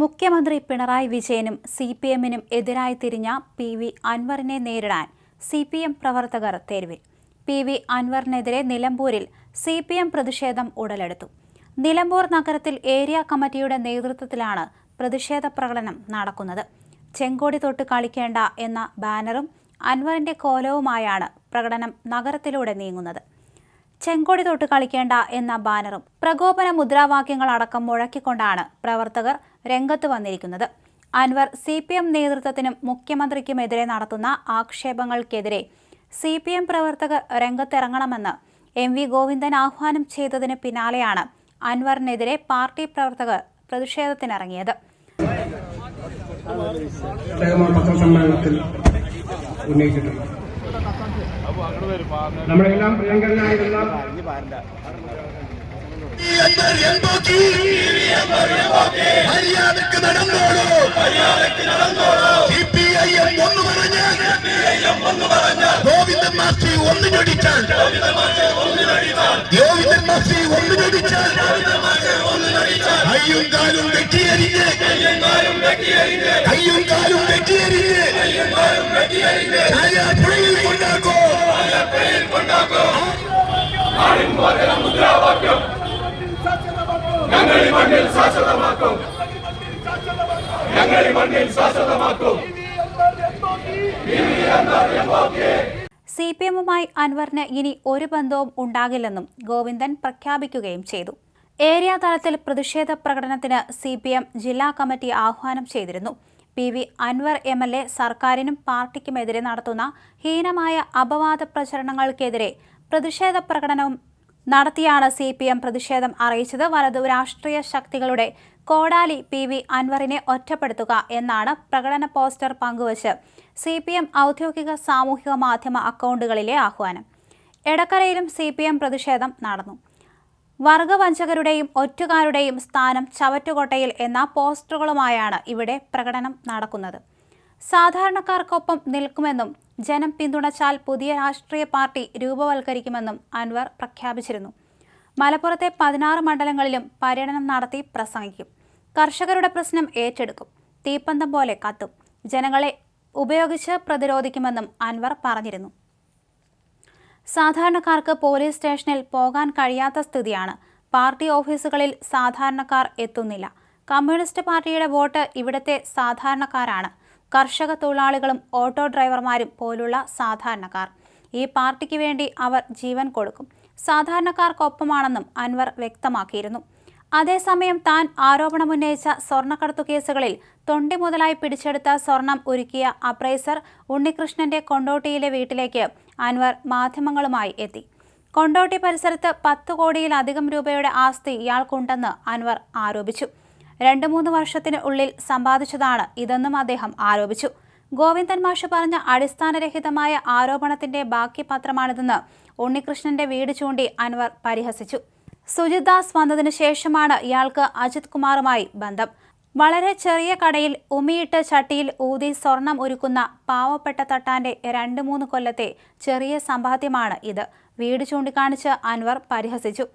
മുഖ്യമന്ത്രി പിണറായി വിജയനും C P എമ്മിനും എതിരായി തിരിഞ്ഞ പി വി അൻവറിനെ നേരിടാൻ സി പി എം പ്രവർത്തകർ തെരുവിൽ. പി വി അൻവറിനെതിരെ നിലമ്പൂരിൽ സി പി എം പ്രതിഷേധം ഉടലെടുത്തു. നിലമ്പൂർ നഗരത്തിൽ ഏരിയ കമ്മിറ്റിയുടെ നേതൃത്വത്തിലാണ് പ്രതിഷേധ പ്രകടനം നടക്കുന്നത്. ചെങ്കോടി തൊട്ട് കളിക്കേണ്ട എന്ന ബാനറും അൻവറിന്റെ കോലവുമായാണ് പ്രകടനം നഗരത്തിലൂടെ നീങ്ങുന്നത്. ചെങ്കൊടി തൊട്ട് കളിക്കേണ്ട എന്ന ബാനറും പ്രകോപന മുദ്രാവാക്യങ്ങൾ അടക്കം മുഴക്കിക്കൊണ്ടാണ് പ്രവർത്തകർ രംഗത്ത് വന്നിരിക്കുന്നത്. അൻവർ സി പി എം നേതൃത്വത്തിനും മുഖ്യമന്ത്രിക്കുമെതിരെ നടത്തുന്ന ആക്ഷേപങ്ങൾക്കെതിരെ സി പി എം പ്രവർത്തകർ രംഗത്തിറങ്ങണമെന്ന് എം വി ഗോവിന്ദൻ ആഹ്വാനം ചെയ്തതിന് പിന്നാലെയാണ് അൻവറിനെതിരെ പാർട്ടി പ്രവർത്തകർ പ്രതിഷേധത്തിനിറങ്ങിയത്. ഉന്നയിച്ചിട്ടുണ്ട്. നമ്മുടെ എല്ലാം പ്രിയങ്കരനായിരുന്ന ഒന്ന് പറഞ്ഞാൽ ഗോവിന്ദൻ മാസ്റ്റർ ഒന്ന് ഞൊടിച്ചാൽ ഗോവിന്ദൻ കയ്യും കാലും വെട്ടിയരിഞ്ഞ്. കയ്യും കാലും വെട്ടിയരിഞ്ഞ്. പുഴയിൽ കൊണ്ടാക്കോ. സി പി എമ്മുമായി അൻവറിന് ഇനി ഒരു ബന്ധവും ഉണ്ടാകില്ലെന്നും ഗോവിന്ദൻ പ്രഖ്യാപിക്കുകയും ചെയ്തു. ഏരിയ തലത്തിൽ പ്രതിഷേധ പ്രകടനത്തിന് സി പി എം ജില്ലാ കമ്മിറ്റി ആഹ്വാനം ചെയ്തിരുന്നു. P V Anvar M L A സർക്കാരിനും പാർട്ടിക്കുമെതിരെ നടത്തുന്ന ഹീനമായ അപവാദ പ്രചരണങ്ങൾക്കെതിരെ പ്രതിഷേധ പ്രകടനവും നടത്തിയാണ് സി പി എം പ്രതിഷേധം അറിയിച്ചത്. വലതു രാഷ്ട്രീയ ശക്തികളുടെ കോടാലി പി വി അൻവറിനെ ഒറ്റപ്പെടുത്തുക എന്നാണ് പ്രകടന പോസ്റ്റർ പങ്കുവച്ച് സി പി എം ഔദ്യോഗിക സാമൂഹിക മാധ്യമ അക്കൗണ്ടുകളിലെ ആഹ്വാനം. എടക്കരയിലും സി പി എം പ്രതിഷേധം നടന്നു. വർഗവഞ്ചകരുടെയും ഒറ്റുകാരുടെയും സ്ഥാനം ചവറ്റുകോട്ടയിൽ എന്ന പോസ്റ്ററുകളുമായാണ് ഇവിടെ പ്രകടനം നടക്കുന്നത്. സാധാരണക്കാർക്കൊപ്പം നിൽക്കുമെന്നും ജനം പിന്തുണച്ചാൽ പുതിയ രാഷ്ട്രീയ പാർട്ടി രൂപവൽക്കരിക്കുമെന്നും അൻവർ പ്രഖ്യാപിച്ചിരുന്നു. മലപ്പുറത്തെ പതിനാറ് മണ്ഡലങ്ങളിലും പര്യടനം നടത്തി പ്രസംഗിക്കും. കർഷകരുടെ പ്രശ്നം ഏറ്റെടുക്കും. തീപ്പന്തം പോലെ കത്തും. ജനങ്ങളെ ഉപയോഗിച്ച് പ്രതിരോധിക്കുമെന്നും അൻവർ പറഞ്ഞിരുന്നു. സാധാരണക്കാർക്ക് പോലീസ് സ്റ്റേഷനിൽ പോകാൻ കഴിയാത്ത സ്ഥിതിയാണ്. പാർട്ടി ഓഫീസുകളിൽ സാധാരണക്കാർ എത്തുന്നില്ല. കമ്മ്യൂണിസ്റ്റ് പാർട്ടിയുടെ വോട്ട് ഇവിടുത്തെ സാധാരണക്കാരാണ്. കർഷക തൊഴിലാളികളും ഓട്ടോ ഡ്രൈവർമാരും പോലുള്ള സാധാരണക്കാർ. ഈ പാർട്ടിക്ക് വേണ്ടി അവർ ജീവൻ കൊടുക്കും. സാധാരണക്കാർക്കൊപ്പമാണെന്നും അൻവർ വ്യക്തമാക്കിയിരുന്നു. അതേസമയം താൻ ആരോപണമുന്നയിച്ച സ്വർണക്കടത്തു കേസുകളിൽ തൊണ്ടി മുതലായി പിടിച്ചെടുത്ത സ്വർണം ഒരുക്കിയ അപ്രൈസർ ഉണ്ണികൃഷ്ണന്റെ കൊണ്ടോട്ടിയിലെ വീട്ടിലേക്ക് അൻവർ മാധ്യമങ്ങളുമായി എത്തി. കൊണ്ടോട്ടി പരിസരത്ത് പത്ത് കോടിയിലധികം രൂപയുടെ ആസ്തി ഇയാൾക്കുണ്ടെന്ന് അൻവർ ആരോപിച്ചു. രണ്ട് മൂന്ന് വർഷത്തിന് ഉള്ളിൽ സമ്പാദിച്ചതാണ് ഇതെന്നും അദ്ദേഹം ആരോപിച്ചു. ഗോവിന്ദൻ മാഷ് പറഞ്ഞ അടിസ്ഥാനരഹിതമായ ആരോപണത്തിന്റെ ബാക്കി പത്രമാണിതെന്ന് ഉണ്ണികൃഷ്ണന്റെ വീട് ചൂണ്ടി അൻവർ പരിഹസിച്ചു. സുജിത് ദാസ് വന്നതിനു ശേഷമാണ് ഇയാൾക്ക് അജിത് കുമാറുമായി ബന്ധം. വളരെ ചെറിയ കടയിൽ ഉമിയിട്ട് ചട്ടിയിൽ ഊതി സ്വർണം ഒരുക്കുന്ന പാവപ്പെട്ട തട്ടാന്റെ രണ്ട് മൂന്ന് കൊല്ലത്തെ ചെറിയ സമ്പാദ്യമാണ് ഇത്. വീട് ചൂണ്ടിക്കാണിച്ച് അൻവർ പരിഹസിച്ചു.